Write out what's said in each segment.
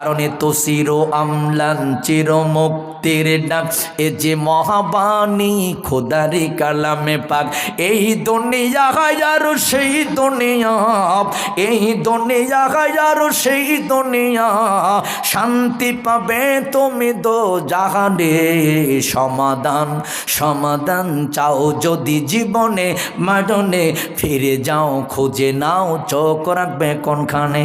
কারণে তো চির আমলান চির মুক্তির ডাক। এ যে মহাবাণী, খোদারি কালামে পাক। এই দুনিয়া আর সেই দুনিয়া এই দুনিয়া আর সেই দুনিয়া শান্তি পাবে তুমি দো জাহানে। সমাধান সমাধান চাও যদি জীবনে। মারণে ফিরে যাও, খুঁজে নাও, চোখ রাখবে কোনখানে?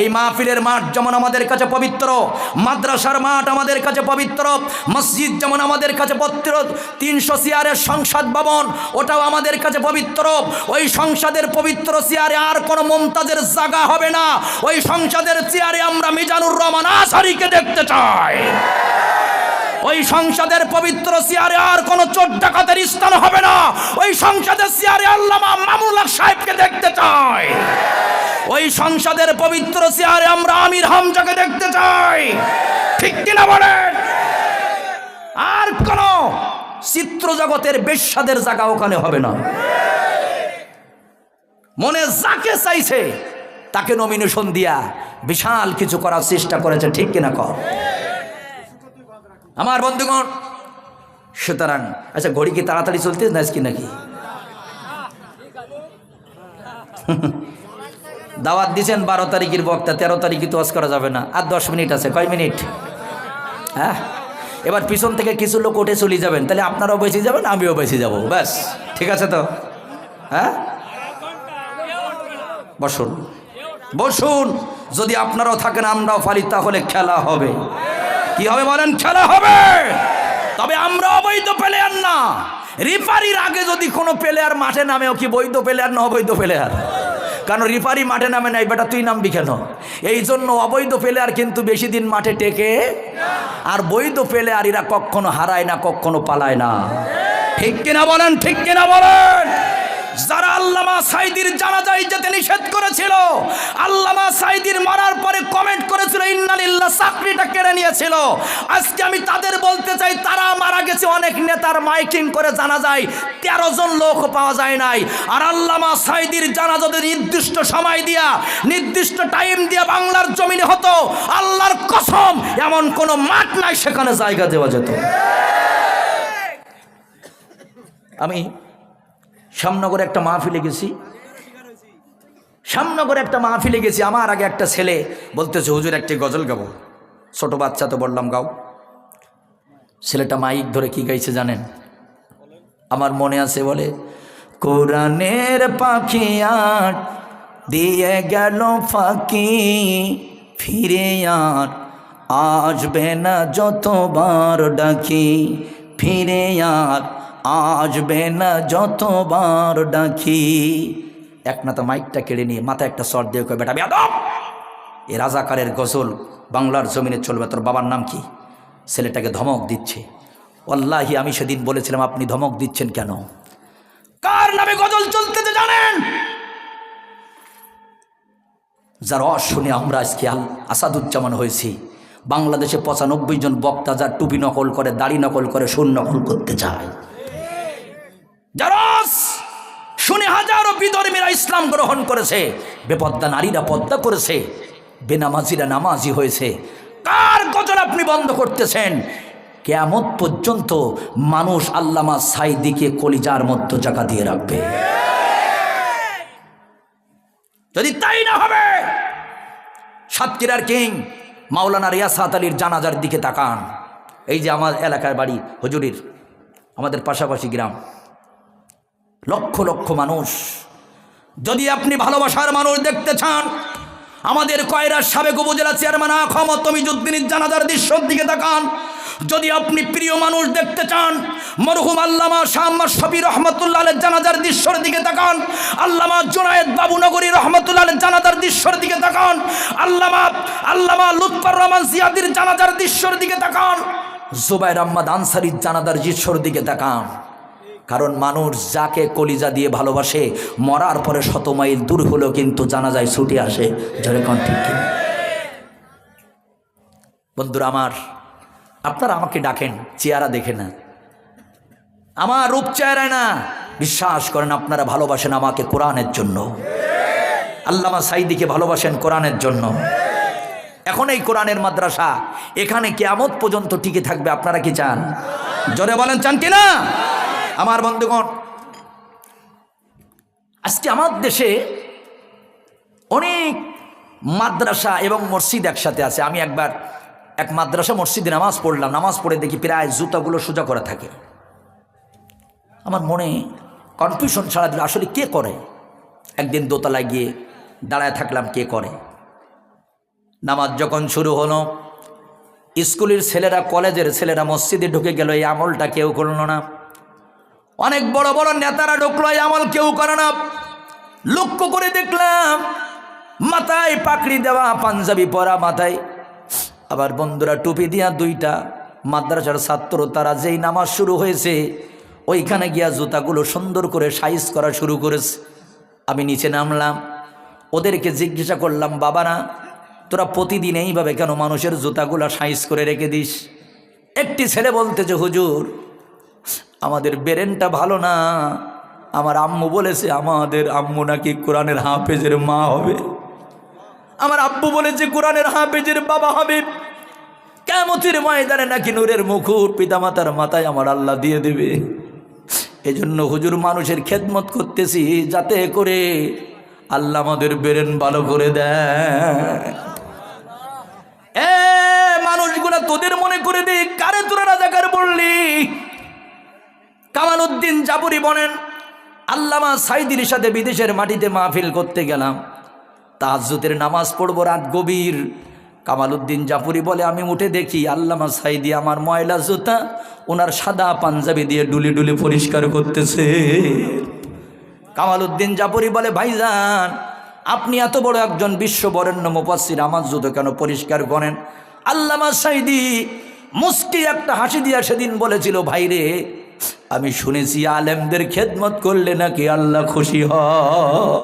এই মাহফিলের মাঠ যেমন আমাদের কাছে পবিত্র, মাদ্রাসার মাঠ আমাদের কাছে পবিত্র, মসজিদ যেমন আমাদের কাছে পবিত্র, তিনশো সিয়ারের সংসদ ভবন ওটাও আমাদের কাছে পবিত্র। ওই সংসদের পবিত্র চেয়ারে আর কোনো মমতাজের জায়গা হবে না। ওই সংসদের চেয়ারে আমরা মিজানুর রহমান আসারিকে দেখতে চাই। ওই সংসদের পবিত্র চেয়ারে আর কোনো চোর ডাকাতের স্থান হবে না। ওই সংসদের চেয়ারে আল্লামা মামুল্লাহ সাহেবকে দেখতে চাই। ওই সংসদের পবিত্র চেয়ারে আমরা আমির হামজাকে দেখতে চাই। ঠিক কিনা বলেন? আর কোন চিত্র জগতের বেশ্যাদের জায়গা ওখানে হবে না। মনে যাকে চাইছে, তাকে নমিনেশন দিয়া বিশাল কিছু করার চেষ্টা করেছে, ঠিক কিনা কর আমার বন্ধুগণ, সুতরাং আচ্ছা ঘড়ি কি তাড়াতাড়ি চলতে না কি নাকি? দাওয়াত দিছেন বারো তারিখের বক্তা, তেরো তারিখে তো করা যাবে না। আর দশ মিনিট আছে, কয় মিনিট? হ্যাঁ? এবার পিছন থেকে কিছু লোক উঠে চলে যাবেন, তাহলে আপনারাও বেঁচে যাবেন, আমিও বেঁচে যাব, ব্যাস। ঠিক আছে তো? হ্যাঁ? বসুন। বসুন। যদি আপনারাও থাকেন, আমরাও ফালি তাহলে খেলা হবে। কি হবে বলেন? খেলা হবে! তবে আমরা অবৈধ প্লেয়ার না। রিফারির আগে যদি কোনো প্লেয়ার মাঠে নামেও কি বৈধ প্লেয়ার না অবৈধ প্লেয়ার কারণ রিফারি মাঠে নামে নাই, বেটা তুই নামবি কেন? এই জন্য অবৈধ প্লেয়ার কিন্তু বেশি দিন মাঠে টেকে আর বৈধ প্লেয়ার এরা কখনো হারায় না, কখনো পালায় না। ঠিক কিনা বলেন, ঠিক কিনা বলেন? যারা আল্লামা সাইদির জানাজায় যেতে নিষেধ করেছিল, আল্লামা সাইদির মারার পরে কমেন্ট করেছিল, ইন্নালিল্লাহ, চাকরিটা কেড়ে নিয়েছিল। আজকে আমি তাদের বলতে চাই, তারা মারা গেছে, অনেক নেতার মাইকিং করে জানা যায় তেরো জন লোক পাওয়া যায় নাই। আর আল্লামা সাইদির জানা যদি নির্দিষ্ট সময় দিয়া, নির্দিষ্ট টাইম দিয়া বাংলার জমিনে হতো, আল্লাহর কসম, এমন কোনো মাঠ নাই সেখানে জায়গা দেওয়া যেত। আমি শ্যামনগরে একটা মাহফিলে গেছি। শ্যামনগরে একটা মাহফিলে গেছি, আমার আগে একটা ছেলে বলতেছে, হুজুর, একটি গজল গাবো। ছোট বাচ্চা তো বললাম, গাও। ছেলেটা মাইক ধরে কি গাইছে জানেন? আমার মনে আছে বলে, কোরআনের পাখি আট দিয়ে গেল ফাঁকি, ফিরে আর আসবে না যতবার ডাকি, ফিরে আর আসবে না যতবার ডাকি। এক তো মাইকটা কেড়ে নিয়ে মাথায় একটা শর্ট দিয়ে কয়, বেটা, বেয়াদব! এ রাজাকারের গজল বাংলার জমিনে চলবে, তোর বাবার নাম কি? ছেলেটাকে ধমক দিচ্ছে। অল্লাহি আমি সেদিন বলেছিলাম, আপনি ধমক দিচ্ছেন কেন? কার নামে গজল চলতেছে জানেন? যার শুনে আমরা আজকে আসাদুজ্জামান হয়েছি। বাংলাদেশে পঁচানব্বই জন বক্তা যার টুপি নকল করে, দাড়ি নকল করে, সুর নকল করতে চায়। শুনে হাজারো বিধর্মীরা ইসলাম গ্রহণ করেছে, বেপদ্দা নারীরা পদ্মা করেছে, বেনামাজিরা নামাজি হয়েছে। কার গজল আপনি বন্ধ করতেছেন? কেমন পর্যন্ত মানুষ আল্লামা সাইদিকে কলিজার মধ্য জায়গা দিয়ে রাখবে। যদি তাই না হবে, সাতক্ষীরার কিং মাওলানা রিয়াসাত আলীর জানাজার দিকে তাকান। এই যে আমার এলাকার বাড়ি, হুজুরির, আমাদের পাশাপাশি গ্রাম। লক্ষ লক্ষ মানুষ। যদি আপনি ভালোবাসার মানুষ দেখতে চান, আমাদের কয়রার সাবেক উপজেলা চেয়ারম্যান আহমদ তমিজুদ্দিনের জানাজার দৃশ্যর দিকে তাকান। যদি আপনি প্রিয় মানুষ দেখতে চান, মরহুম আল্লামা শাহ শফি রহমতুল্লাহ জানাজার দৃশ্যর দিকে তাকান। আল্লামা জোনায়েদ বাবুনগরী রহমতুল্লাহ জানাজার দৃশ্যর দিকে তাকান। আল্লামা আল্লামা লুৎফর রহমান সিয়াদির জানাজার দৃশ্যর দিকে তাকান। জুবাইর আহমদ আনসারির জানাজার দৃশ্যর দিকে তাকান। কারণ মানুষ যাকে কলিজা দিয়ে ভালোবাসে, মরার পরে শত মাইল দূর হলেও কিন্তু জানা যায় ছুটে আসে। জরে কন ঠিক কিনা? বন্ধুরা আমার, আপনারা আমাকে ডাকেন, চেহারা দেখে না। আমার রূপ চেহারা না। বিশ্বাস করেন, আপনারা ভালোবাসেন আমাকে কোরআনের জন্য। আল্লামা সাইদিকে ভালোবাসেন কোরআনের জন্য। এখন এই কোরআনের মাদ্রাসা, এখানে কেয়ামত পর্যন্ত টিকে থাকবে, আপনারা কি চান? জোরে বলেন, চান কি না আমার বন্ধুগণ, আজকে আমার দেশে অনেক মাদ্রাসা এবং মসজিদ একসাথে আছে। আমি একবার এক মাদ্রাসা মসজিদে নামাজ পড়লাম। নামাজ পড়ে দেখি প্রায় জুতাগুলো সোজা করা থাকে। আমার মনে কনফিউশন ছাড়া দিল, আসলে কে করে? একদিন দোতলায় গিয়ে দাঁড়ায় থাকলাম, কে করে? নামাজ যখন শুরু হলো, স্কুলের ছেলেরা, কলেজের ছেলেরা মসজিদে ঢুকে গেল, এই আমলটা কেউ করল না। অনেক বড় বড় নেতারা ঢুকলো আমল কেউ করে না। লক্ষ্য করে দেখলাম, মাথায় পাকড়ি দেওয়া, পাঞ্জাবি পরা মাথায়। আবার বন্ধুরা, টুপি দিয়া দুইটা, মাদ্রাসার ছাত্র, তারা যেই নামাজ শুরু হয়েছে, ওইখানে গিয়া জুতাগুলো সুন্দর করে সাইজ করা শুরু করেছে। আমি নিচে নামলাম, ওদেরকে জিজ্ঞাসা করলাম, বাবারা, তোরা প্রতিদিন এইভাবে কেন মানুষের জুতাগুলো সাইজ করে রেখে দিস? একটি ছেলে বলতেছে, হুজুর আমাদের বেরেনটা ভালো না। আমার আম্মু বলেছে, আমাদের আম্মু নাকি কোরআনের হাফেজের মা হবে। আমার আব্বু বলেছে, কোরআনের হাফেজের বাবা হবে। কেমতির ময়দানে নাকি নূরের মুকুট পিতামাতার মাথায় আমার আল্লাহ দিয়ে দেবে। এজন্য হুজুর মানুষের খেদমত করতেছি, যাতে করে আল্লাহ আমাদের বেরেন ভালো করে দেয়। উদ্দিন জাপুরি বলেন, আল্লামা সাইদির সাথে বিদেশের মাটিতে মাহফিল করতে গেলাম। তাহাজুতের নামাজ পড়ব রাত গভীর। কামাল উদ্দিন জাপুরি বলে, আমি উঠে দেখি আল্লামা সাইদি আমার ময়লা জুতা, ওনার সাদা পাঞ্জাবি দিয়ে ডুলি ডুলি পরিষ্কার করতেছে। কামাল উদ্দিন জাপুরি বলে, ভাইজান, আপনি এত বড় একজন বিশ্ব বরেণ্য মুপাসির আমার জুতো কেন পরিষ্কার করেন? আল্লামা সাইদি মুস্কি একটা হাসি দিয়া সেদিন বলেছিল, ভাইরে আমি শুনেছি আলেমদের খেদমত করলে নাকি আল্লাহ খুশি হয়।